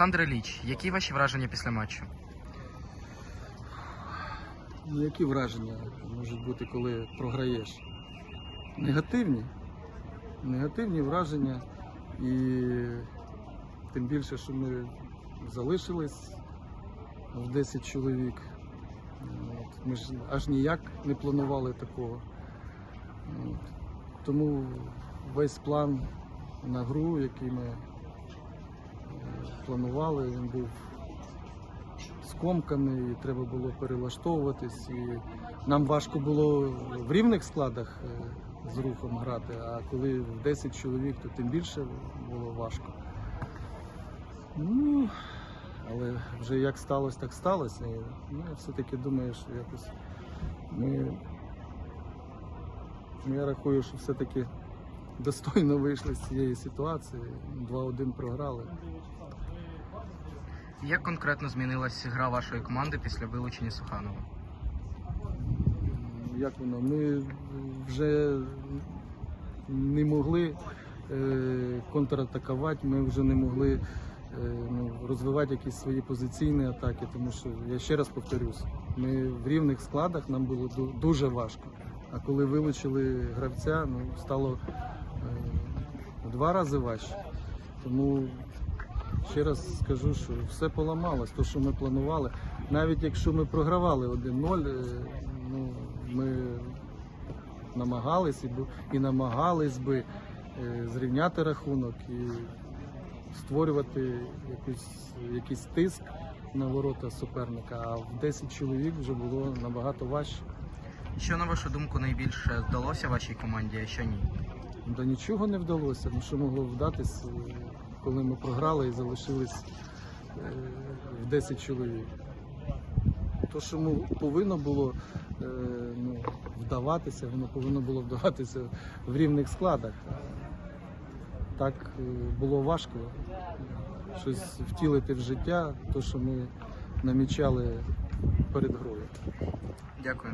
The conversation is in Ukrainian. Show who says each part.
Speaker 1: Олександр Ілліч, які ваші враження після матчу?
Speaker 2: Ну, які враження можуть бути, коли програєш? Негативні. Негативні враження. І тим більше, що ми залишились в 10 чоловік. От. Ми ж аж ніяк не планували такого. От. Тому весь план на гру, який ми планували, він був скомканий, і треба було перелаштовуватись. І нам важко було в рівних складах е, з рухом грати, а коли в 10 чоловік, то тим більше було важко. Ну, але вже як сталося, так сталося. І, ну, я все-таки думаю, що якось ми. Я рахую, що все-таки достойно вийшли з цієї ситуації. 2-1 програли.
Speaker 1: Як конкретно змінилась гра вашої команди після вилучення Суханова?
Speaker 2: як воно, ми вже не могли е, контратакувати, ми вже не могли е, ну, розвивати якісь свої позиційні атаки, тому що я ще раз повторюсь, ми в рівних складах нам було дуже важко. А коли вилучили гравця, ну, стало е, в два рази важче. Тому ще раз скажу, що все поламалось, то, що ми планували. Навіть якщо ми програвали 1-0, е, ну, ми намагались і, і намагались би е, зрівняти рахунок і створювати якусь, якийсь тиск на ворота суперника, а в 10 чоловік вже було набагато важче.
Speaker 1: Що, на вашу думку, найбільше вдалося вашій команді, а що ні?
Speaker 2: Да нічого не вдалося. Ну що могло вдатись, е, коли ми програли і залишились е, в 10 чоловік. То, що ну, повинно було е, ну, вдаватися, воно повинно було вдаватися в рівних складах. Так е, було важко щось втілити в життя, то, що ми намічали перед грою.
Speaker 1: Дякую.